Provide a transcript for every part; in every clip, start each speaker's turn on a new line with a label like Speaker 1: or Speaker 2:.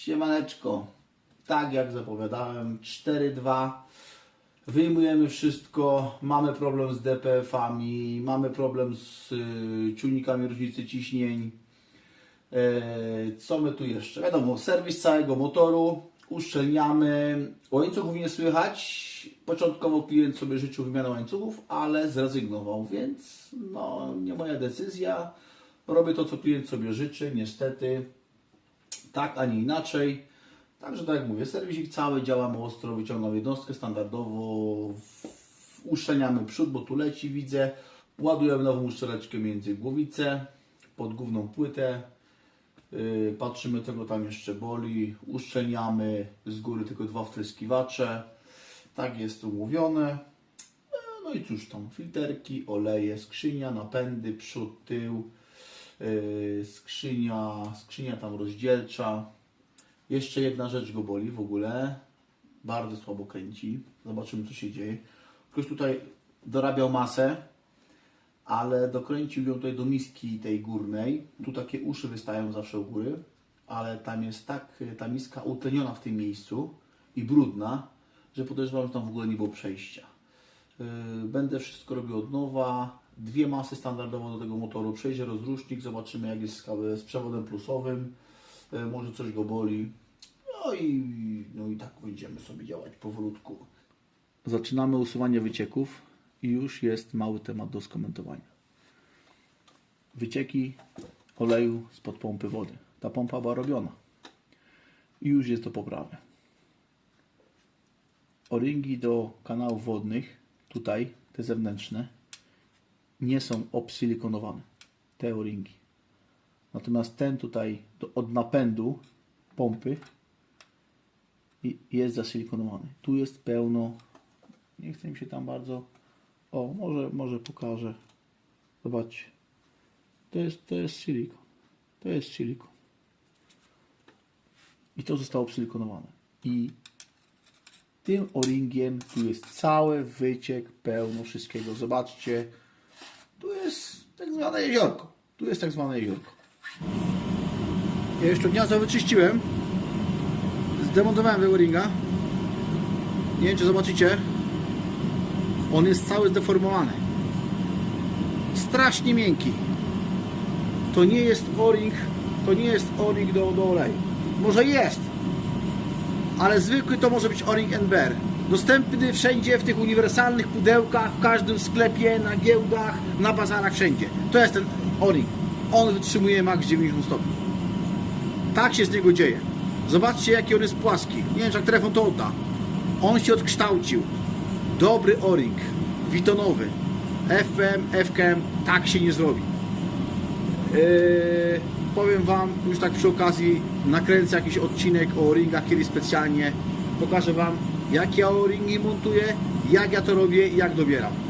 Speaker 1: Siemaneczko. Tak jak zapowiadałem, 4-2. Wyjmujemy wszystko. Mamy problem z DPF-ami, mamy problem z y, czujnikami różnicy ciśnień. E, co my tu jeszcze? Wiadomo, serwis całego motoru, uszczelniamy. Łańcuchów nie słychać. Początkowo klient sobie życzył wymiany łańcuchów, ale zrezygnował, więc no, nie moja decyzja. Robię to, co klient sobie życzy, niestety. Tak, a nie inaczej. Także tak jak mówię, serwisik cały, działamy ostro, wyciągam jednostkę standardowo, uszczelniamy przód, bo tu leci, widzę. Ładujemy nową uszczeleczkę między głowice, pod główną płytę. Yy, patrzymy, tego tam jeszcze boli. Uszczelniamy z góry tylko dwa wtryskiwacze. Tak jest umówione. E, No i cóż tam, filterki, oleje, skrzynia, napędy, przód, tył, yy, skrzynia, skrzynia tam rozdzielcza. Jeszcze jedna rzecz go boli w ogóle. Bardzo słabo kręci. Zobaczymy co się dzieje. Ktoś tutaj dorabiał masę, ale dokręcił ją tutaj do miski tej górnej. Tu takie uszy wystają zawsze u góry, ale tam jest tak ta miska utleniona w tym miejscu i brudna, że podejrzewam, że tam w ogóle nie było przejścia. Yy, Będę wszystko robił od nowa. Dwie masy standardowo do tego motoru. Przejdzie rozrusznik, zobaczymy jak jest z przewodem plusowym. Yy, Może coś go boli. No i, no i tak będziemy sobie działać powolutku. Zaczynamy usuwanie wycieków i już jest mały temat do skomentowania. Wycieki oleju spod pompy wody. Ta pompa była robiona. I już jest to poprawne. O-ringi do kanałów wodnych, tutaj, te zewnętrzne, nie są obsilikonowane. Te o-ringi. Natomiast ten tutaj od napędu pompy jest zasilikonowany. Tu jest pełno. Nie chcę mi się tam bardzo. O, może, może pokażę. Zobaczcie. To jest, to jest silikon. To jest silikon. I to zostało obsilikonowane. I tym o-ringiem tu jest cały wyciek, pełno wszystkiego. Zobaczcie. Tu jest tak zwane jeziorko. Tu jest tak zwane jeziorko. Ja jeszcze gniazdo wyczyściłem. Zdemontowałem tego ringa. Nie wiem, czy zobaczycie. On jest cały zdeformowany. Strasznie miękki. To nie jest o-ring, to nie jest o-ring do, do oleju. Może jest, ale zwykły to może być o-ring NBR. Dostępny wszędzie w tych uniwersalnych pudełkach, w każdym sklepie, na giełdach, na bazarach, wszędzie. To jest ten o-ring. On wytrzymuje max 90 stopni. Tak się z niego dzieje. Zobaczcie, jaki on jest płaski. Nie wiem, jak telefon to odda. On się odkształcił. Dobry o-ring. Witonowy. FPM, FKM. Tak się nie zrobi. Yy, powiem Wam, już tak przy okazji, nakręcę jakiś odcinek o ringach kiedyś specjalnie. Pokażę Wam, jak ja o ringi montuję, jak ja to robię i jak dobieram.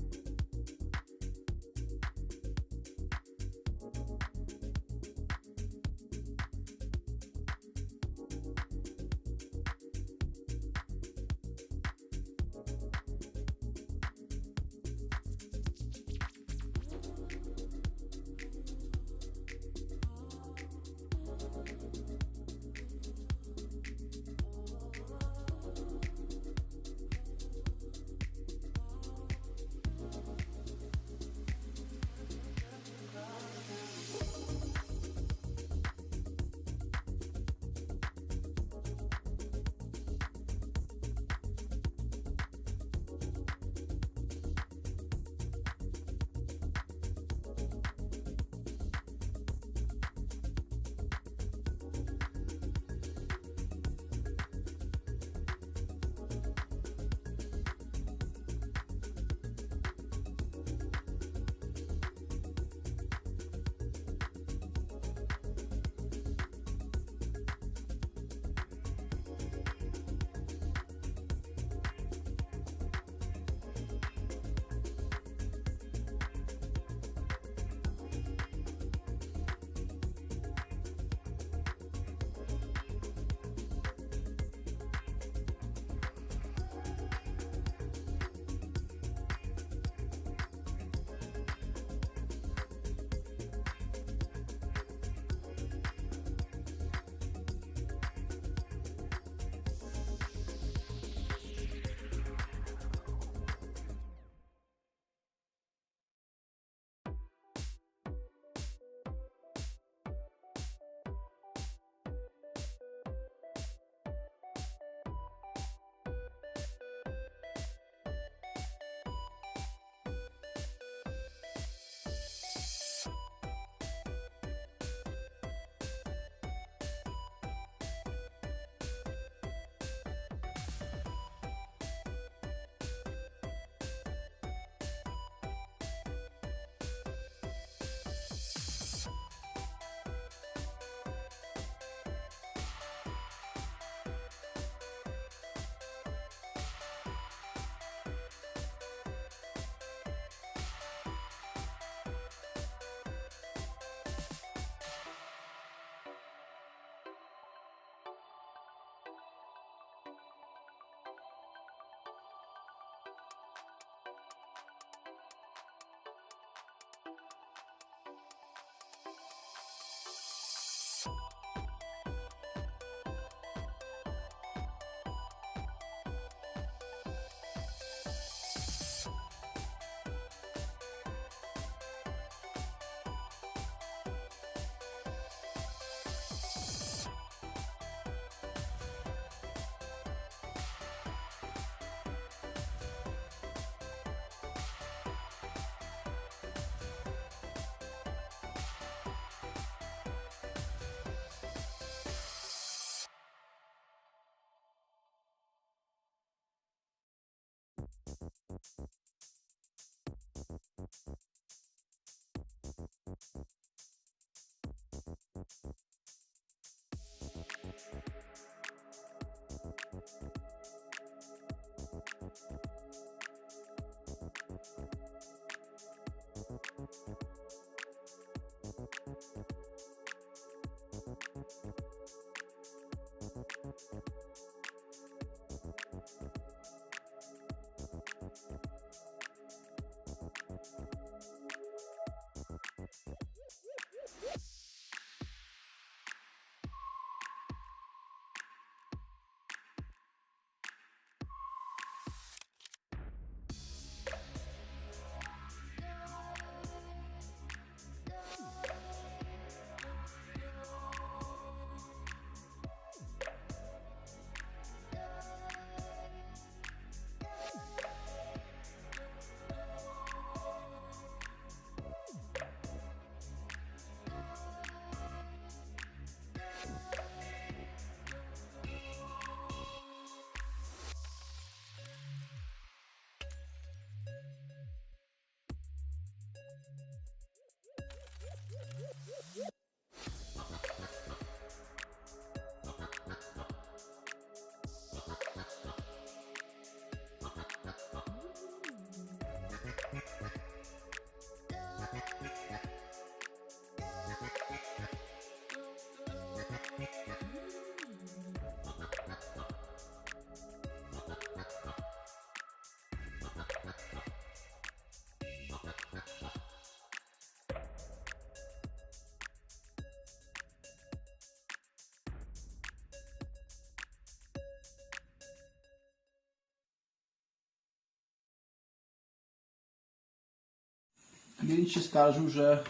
Speaker 1: klient się skarżył, że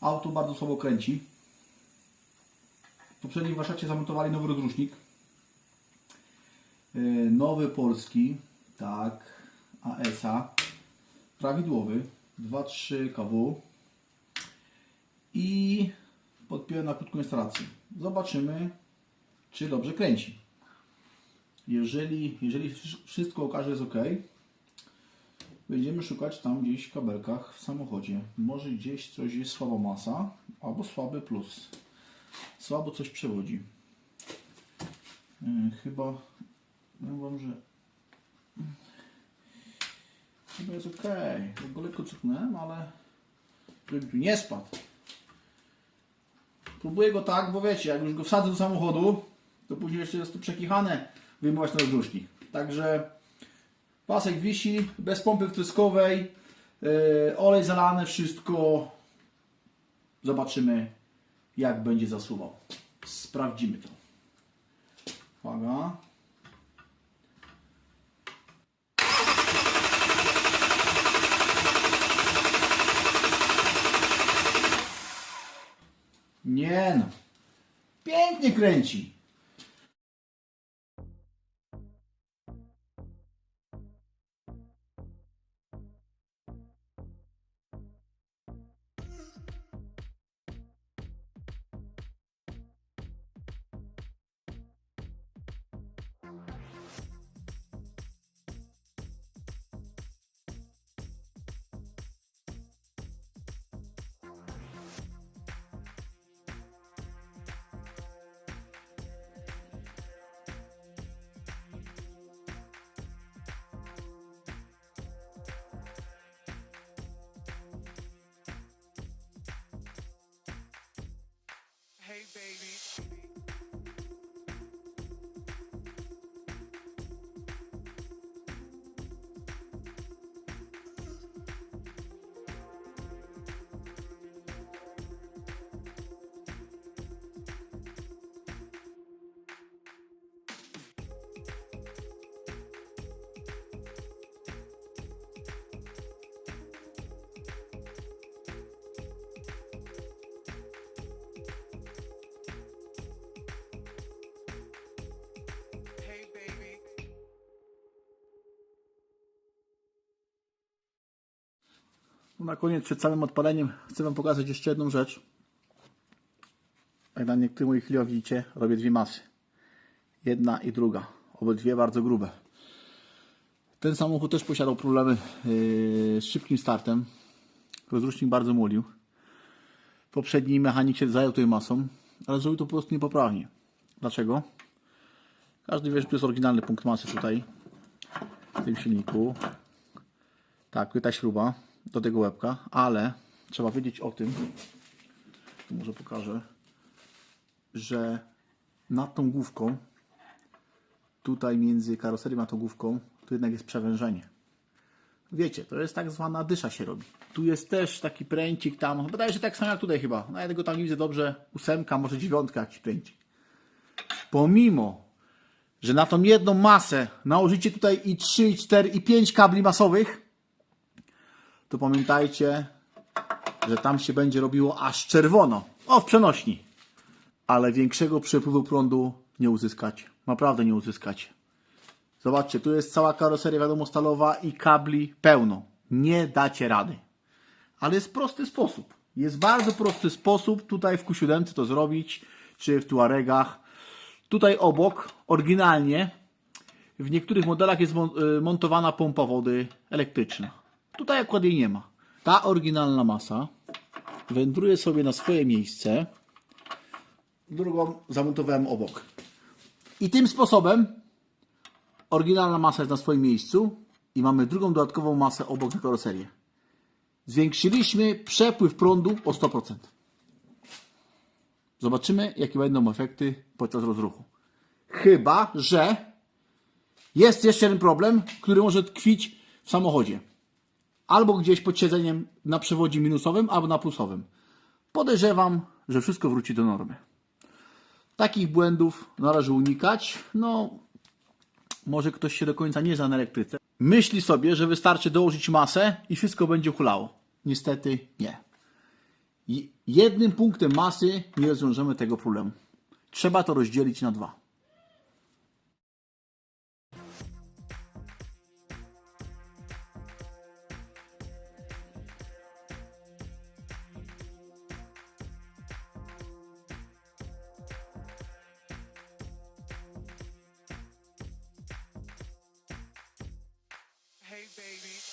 Speaker 1: auto bardzo słabo kręci. W poprzednim warsztacie zamontowali nowy rozrusznik. Yy, Nowy polski, tak, ASA, prawidłowy, 2.3 kW i podpiąłem na krótką instalację. Zobaczymy, czy dobrze kręci. Jeżeli, jeżeli wszystko okaże jest ok, będziemy szukać tam gdzieś w kabelkach w samochodzie. Może gdzieś coś jest słaba masa, albo słaby plus. Słabo coś przewodzi. Yy, chyba, powiem wam, że chyba jest ok. Bo lekko cofnąłem, ale żeby tu nie spadł. Próbuję go tak, bo wiecie, jak już go wsadzę do samochodu, to później jeszcze jest tu przekichane wyjmować ten rozrusznik. Także pasek wisi, bez pompy wtryskowej, yy, olej zalany, wszystko. Zobaczymy, jak będzie zasuwał. Sprawdzimy to. Uwaga. Nie no. Pięknie kręci.
Speaker 2: Hey, baby.
Speaker 1: Na koniec, przed całym odpaleniem, chcę Wam pokazać jeszcze jedną rzecz. Jak na niektórych moich chwilach widzicie, robię dwie masy. Jedna i druga. Obydwie bardzo grube. Ten samochód też posiadał problemy yy, z szybkim startem. Rozrusznik bardzo mulił. Poprzedni mechanik się zajął tą masą, ale zrobił to po prostu niepoprawnie. Dlaczego? Każdy wie, że to jest oryginalny punkt masy tutaj, w tym silniku. Tak, ta śruba do tego łebka, ale trzeba wiedzieć o tym, tu może pokażę, że nad tą główką, tutaj między karoserią a tą główką, tu jednak jest przewężenie. Wiecie, to jest tak zwana dysza się robi. Tu jest też taki pręcik tam, wydaje się tak samo jak tutaj chyba. No ja tego tam nie widzę dobrze, ósemka, może dziewiątka jakiś pręcik. Pomimo, że na tą jedną masę nałożycie tutaj i 3, i 4, i 5 kabli masowych, to pamiętajcie, że tam się będzie robiło aż czerwono. O, w przenośni. Ale większego przepływu prądu nie uzyskacie. Naprawdę nie uzyskacie. Zobaczcie, tu jest cała karoseria, wiadomo, stalowa i kabli pełno. Nie dacie rady. Ale jest prosty sposób. Jest bardzo prosty sposób tutaj w Q7 to zrobić, czy w Tuaregach. Tutaj obok, oryginalnie, w niektórych modelach jest y, montowana pompa wody elektryczna. Tutaj akurat jej nie ma. Ta oryginalna masa wędruje sobie na swoje miejsce. Drugą zamontowałem obok. I tym sposobem oryginalna masa jest na swoim miejscu i mamy drugą dodatkową masę obok na karoserię. Zwiększyliśmy przepływ prądu o 100%. Zobaczymy, jakie będą efekty podczas rozruchu. Chyba, że jest jeszcze jeden problem, który może tkwić w samochodzie. Albo gdzieś pod siedzeniem na przewodzie minusowym, albo na plusowym. Podejrzewam, że wszystko wróci do normy. Takich błędów należy unikać. No, może ktoś się do końca nie zna na elektryce. Myśli sobie, że wystarczy dołożyć masę i wszystko będzie hulało. Niestety nie. Je- Jednym punktem masy nie rozwiążemy tego problemu. Trzeba to rozdzielić na dwa. baby.